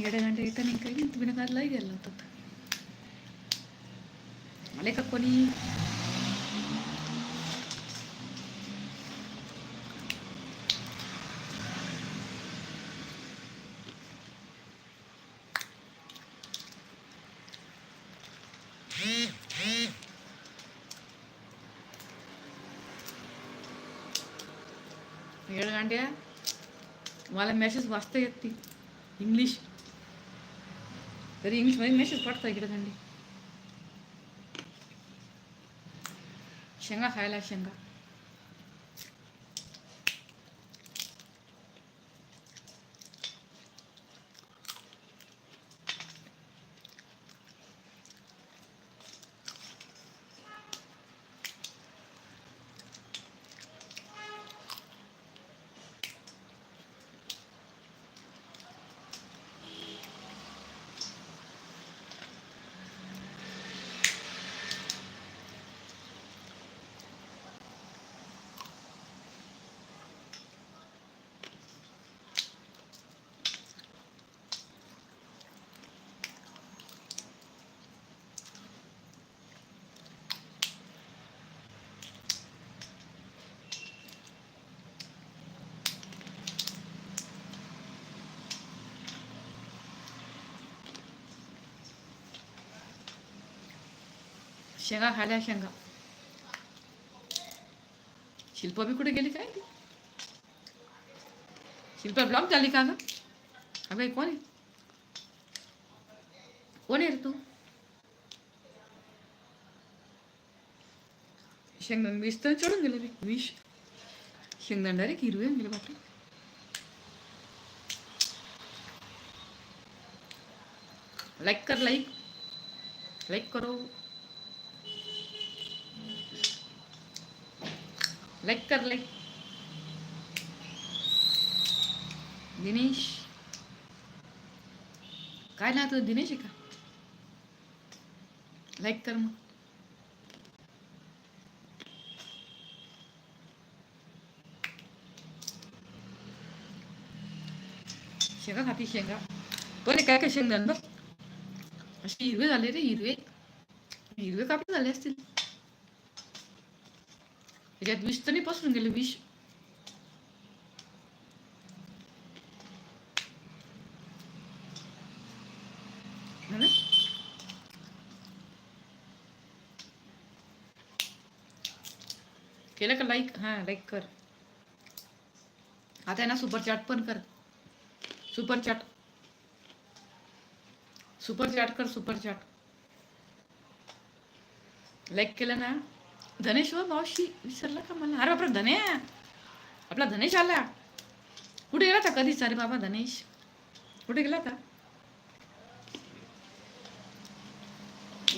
ಎರಡು ಗಂಟೆ ಇಟ್ಟ ನಿನ್ನ ಕೈಗೆ ಇಂತ ಬಿನಗಾದ್ಲ ಇದೆ ಅಲ್ಲ ಅಂತದ್ದು ಮಳೆ ಕಕ್ಕೊನಿ ఏడు గంటే వాళ్ళ మెసేజ్ వస్తాయి సరే ఇంగ్లీష్ మరి మెసేజ్ పడతాయి గిడదండి ಶೇಂಗಾ ಕಾಯಿಲ್ಲ ಶೇಂಗಾ शेंगा खाल्या शेंगा. शिल्पा बी कुठे गेली काय? ती शिल्पा ब्लॉक झाली का ग? अगं कोण आहे? कोण आहे रे तू? शेंगदाण वीस तर चढून गेले रे. वीस. शेंगदाण डायरेक्ट हिरवे गेले बापरे. लाईक कर लाईक लाईक करो. लाईक कर लाईक दिनेश काय ना तुझं दिनेश आहे का लाईक कर मग शेंगा खाती शेंगा बरे काय काय शेंगदाण बघ अशी हिरवे झाले रे हिरवे हिरवे कापले झाले असतील त्याच्यात विष तर नाही पसरून गेले विष केलं का लाईक हा लाईक कर. आता आहे ना सुपर चॅट पण कर. सुपर चॅट सुपर चॅट कर सुपर चॅट लाईक केलं ना? धनेश व मावशी विसरला का मला? अरे बापरे धने आपला धनेश आला. कुठे गेला होता कधीच? अरे बाबा धनेश. कुठे गेला होता?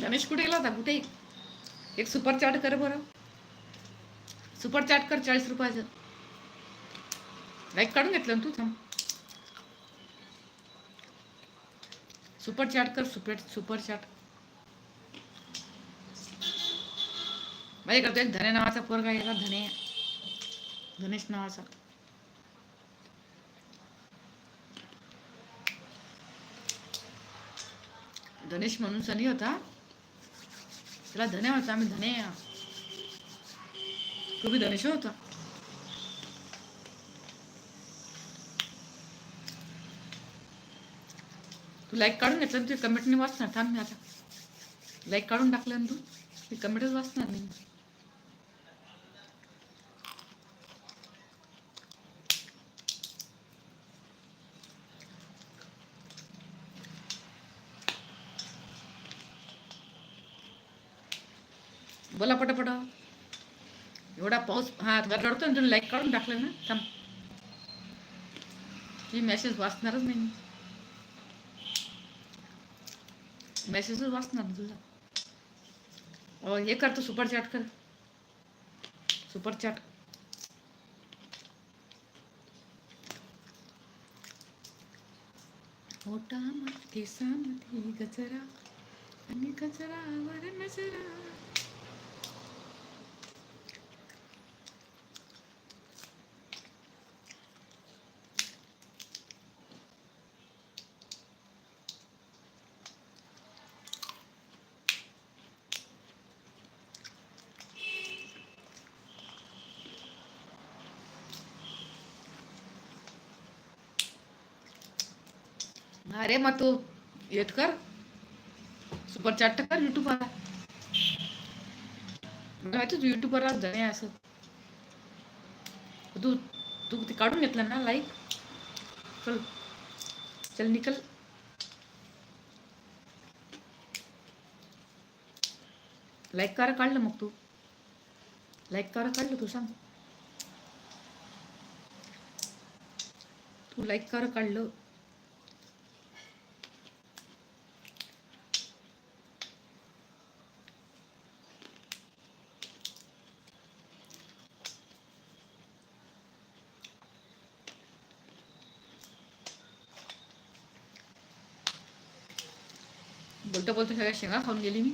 धनेश कुठे गेला होता? कुठे? एक सुपर चॅट कर बरं. सुपर चॅट कर चाळीस रुपयाचं. लाईक काढून घेतलं ना तू थांब. सुपर चॅट कर सुपर सुपर चॅट माझ्याकडे एक धने नावाचा पोरगा येतात धने धनेश नावाचा. धनेश म्हणून सनी होता. त्याला धने होता आम्ही धने तू बी धनेश होता. तू लाईक काढून घेतलं ना, तू कमेंट नाही वाचणार थांब मी आता. लाईक काढून टाकलं ना तू मी कमेंटच वाचणार नाही. बोला पटापट. एवढा पाऊस हा रडतो ना तुम्ही लाईक काढून टाकलं ना थांब. ही मेसेज वाचणारच नाही मी. मेसेजच वाचणार तुझा अहो, हे करतो सुपर चॅट कर. सुपर चॅट ओटामध्ये केसामध्ये गजरा आणि गजरावर नजरा. अरे मग तू येत कर. सुपर चॅट कर युट्यूबवर मला माहिती तू युट्यूबवर धने असं. तू तू ते काढून घेतलं ना लाईक चल. चल निकल. लाईक करा काढलं मग तू. लाईक करा काढलं तू सांग. तू लाईक करा काढलं. बोलतो सगळ्या शेंगा खाऊन गेली मी.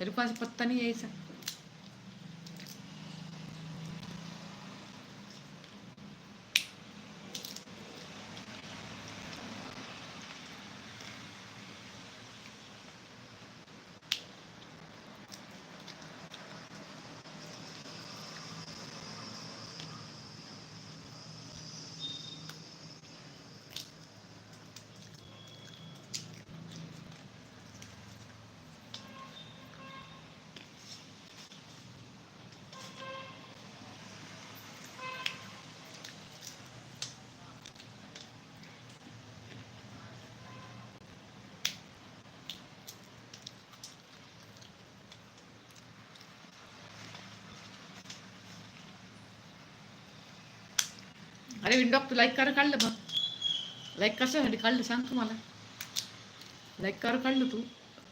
तरी पण पत्ता नाही यायचा. अरे विंडॉक तू लाईक कार काढलं मग लाईक कशासाठी काढलं सांग तू मला लाईक कर काढलं तू.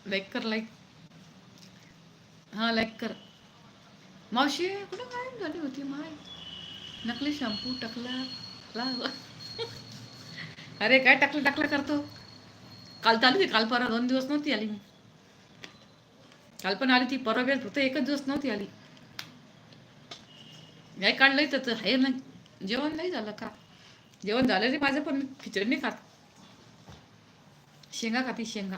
लाईक कर लाईक हां लाईक कर. मावशी कुठं काय झाली होती माय. नकली शॅम्पू टाकला. अरे काय टाकलं टाकलं करतो. काल तर आली ती काल परवा दोन दिवस नव्हती आली मी. काल पण आली ती परवा वेळ फक्त एकच दिवस नव्हती आली. नाही काढलंय तर हे नाही जेवण नाही झालं का? जेवण झालं रे माझं पण खिचडी नाही खात. शेंगा खाती शेंगा.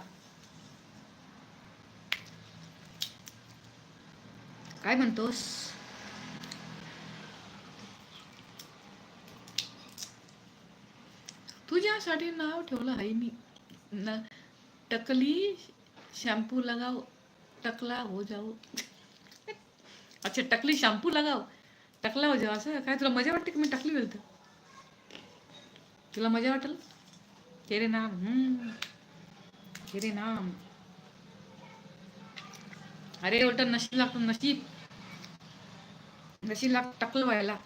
काय म्हणतोस? तुझ्यासाठी नाव ठेवलं आहे मी. न टकली शॅम्पू लगाव टकला हो जाओ अच्छा टकली शॅम्पू लगाव. टकला हो असं? काय तुला मजा वाटते की मी टकली बोलतो? तुला मजा वाटेल? तेरे नाम हम्म. तेरे नाम. अरे उलट नशीब लागतो नशीब. नशीब लाग टकलं व्हायला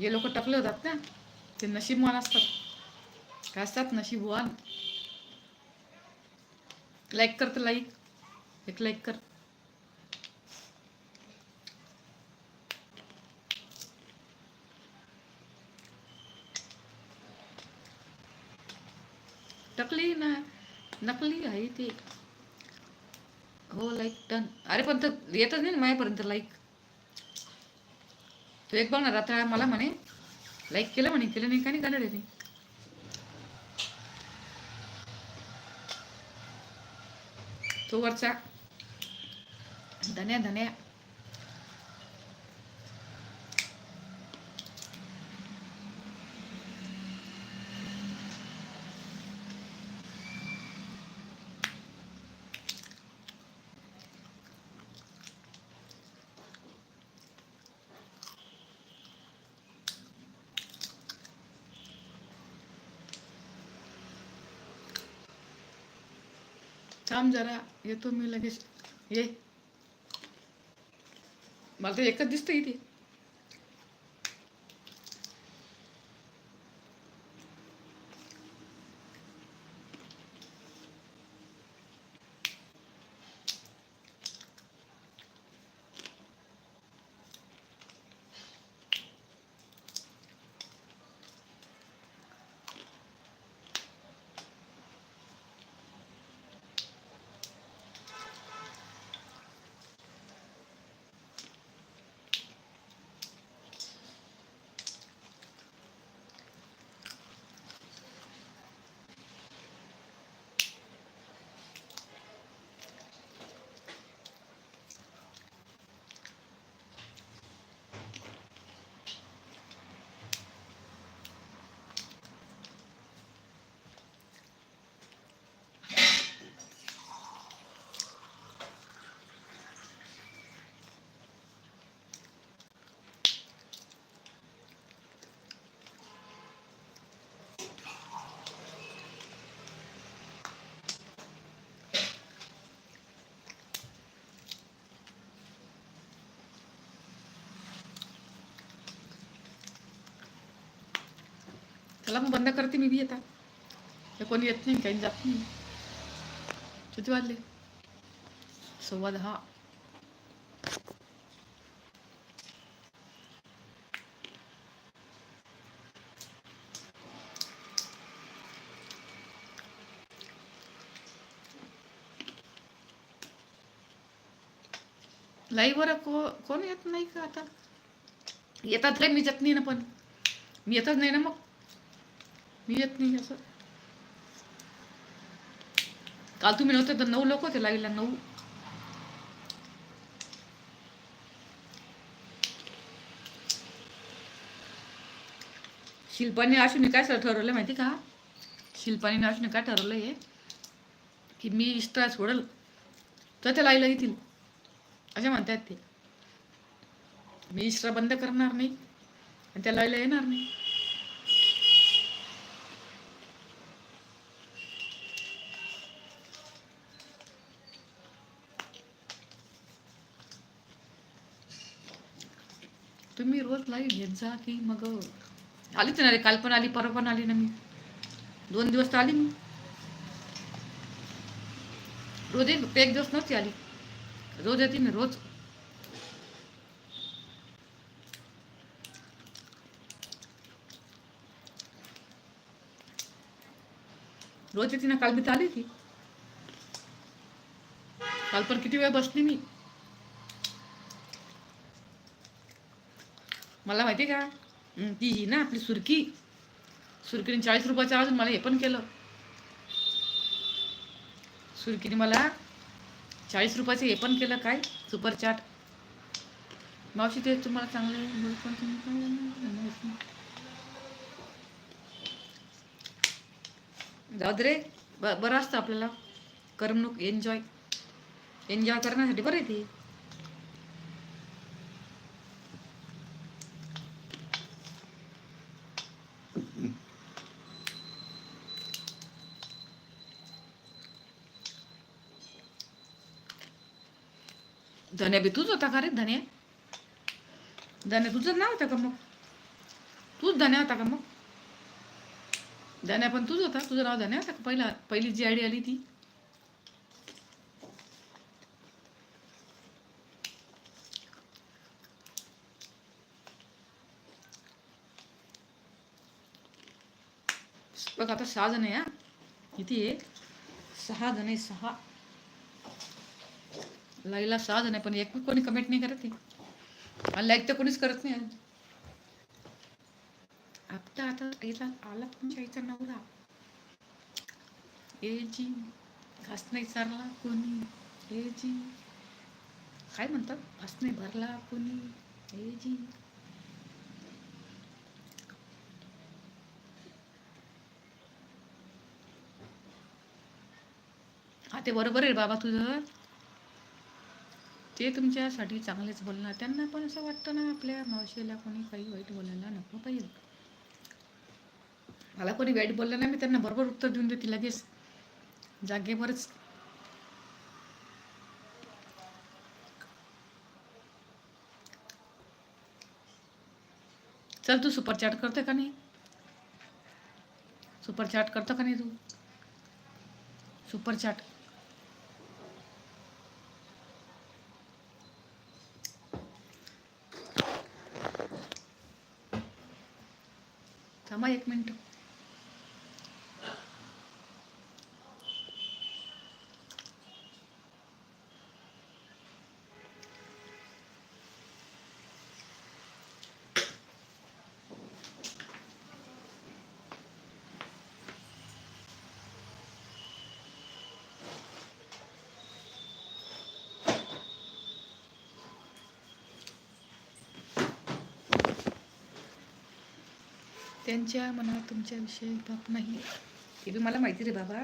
जे लोक टकले होतात ना ते नशीबवान असतात. काय असतात? नशीबवान लाईक कर तर लाईक एक लाईक कर टकली ना की हो लाईक डन अरे पण तर येतच नाही ना माझ्यापर्यंत लाईक तू एक बघ ना रात्र मला म्हणे. लाईक केलं म्हणे केलं नाही का नाही करणार नाही तो वरचा. धन्या धन्या. थांब जरा येतो मी लगेच. ये. मला तर एकच दिसतं इथे. चला मग बंद करते मी बी येता हे कोणी येत नाही काही जात नाही. किती वाजले? सव्वा दहा लाईव्हवर को कोण येत नाही का आता? येतात रे मी जात नाही ना पण. मी येतच नाही ना मग. मी येत नाही असं. काल तुम्ही नव्हते तर नऊ लोक होते लाईव्हला नऊ. शिल्पाने अश्विनी काय सर ठरवलं माहिती का? शिल्पाने अश्विनी काय ठरवलं हे? की मी इष्टा सोडल तर ते लाईला येतील. असे म्हणतात ते. मी इस्ट्रा बंद करणार नाही आणि त्या लाईला येणार नाही तुम्ही रोज लाईव्ह घेत जा की मग आलीच ना रे काल पण आली परवा पण आली ना मी. दोन दिवस तर आली मी. रोज एक एक दिवस नव्हती आली. रोज येते ना रोज. रोज येते ना काल मी तर आली ती काल पण किती वेळ बसली मी. मला माहिती का? ती ही ना आपली सुरकी. सुरकीने चाळीस रुपयाचं अजून मला हे पण केलं. सुरकीने मला चाळीस रुपयाचं हे पण केलं काय? सुपर चाट मावशी ते तुम्हाला चांगले जाऊ दे रे. ब बरं असतं आपल्याला. करमणूक एन्जॉय एन्जॉय करण्यासाठी बरं आहे ते. धन्या बी तूच होता का रे धन्या? धन्या तुझं नाव होतं का मग? तूच धन्या होता का मग? धन्या पण तूच होता? तुझं नाव धन्या होता का? पहिला पहिली जी आयडी आली ती? बघ आता सहा जण आहे हा. किती आहे? सहा जण आहे सहा. लाईला सहा जण आहे पण एक कोणी कमेंट नाही करत आहे. आणि लाईक तर कोणीच करत नाही आता आता आईला आला तुमच्या आईचा नवरा. ए जी घास नाही चारला कोणी. ए जी काय म्हणतात? घास नाही भरला कोणी. ए जी. हा ते बरोबर आहे बाबा तुझं. ते तुमच्यासाठी चांगलेच बोलणार. त्यांना पण असं वाटतं ना आपल्या मावशीला कोणी काही वाईट बोलायला नको पाहिजे. मला कोणी वाईट बोललं नाही मी त्यांना बरोबर उत्तर देऊन देते लगेच. जागेवरच. चल तू सुपर चॅट करते का नाही? सुपर चॅट करतो का नाही तू? सुपर चॅट थांबा एक मिनिट त्यांच्या मनात तुमच्याविषयी बाप नाही. हे बी मला माहिती रे बाबा.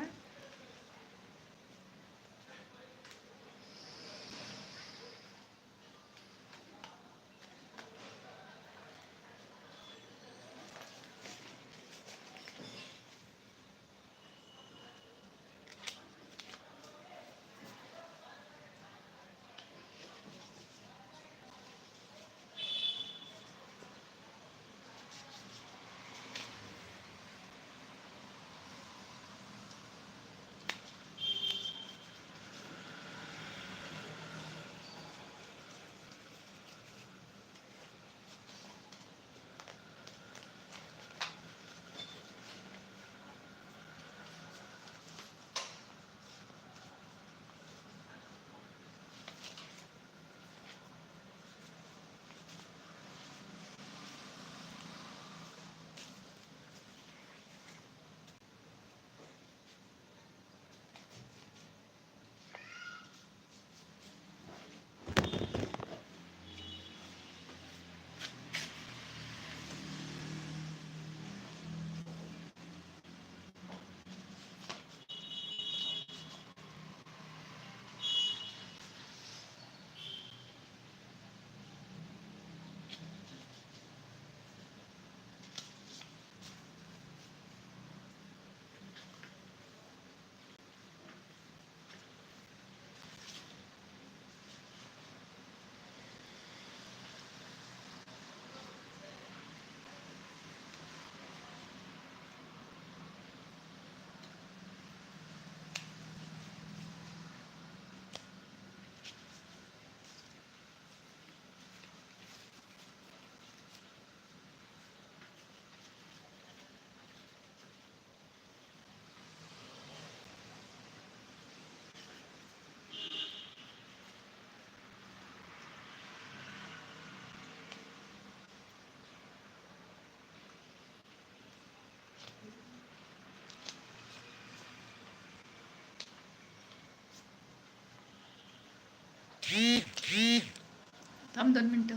थांब दोन मिनटं.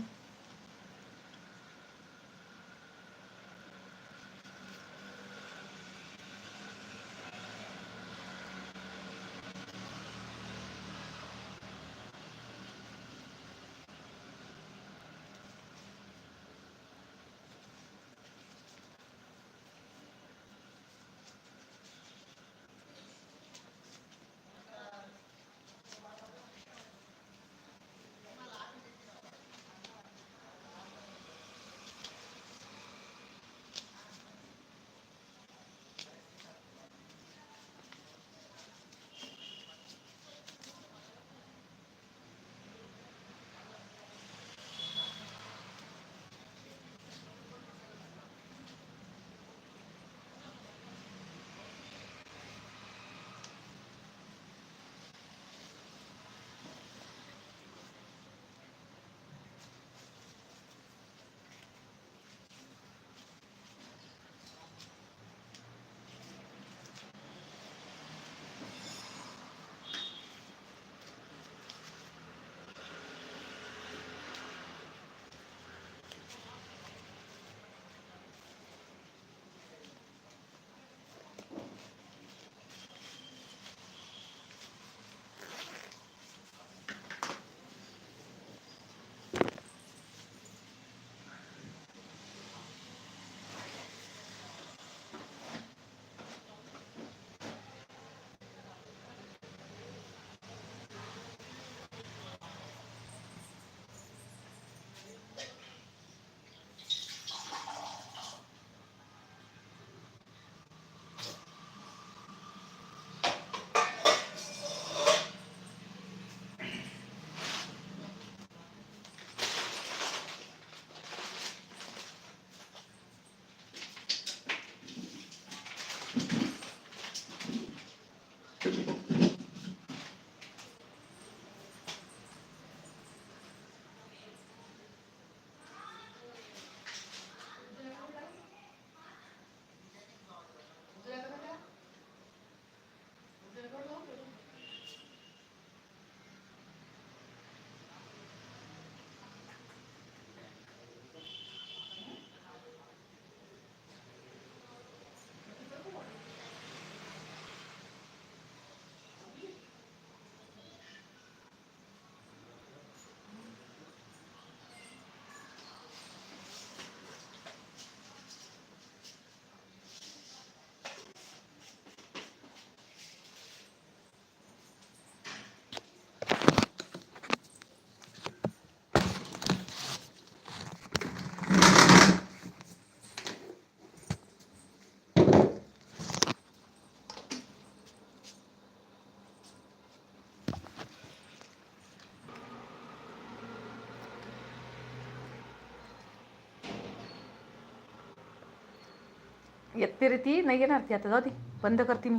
येते रे ती नाही येणार ती आता जाऊ दे बंद करते मी.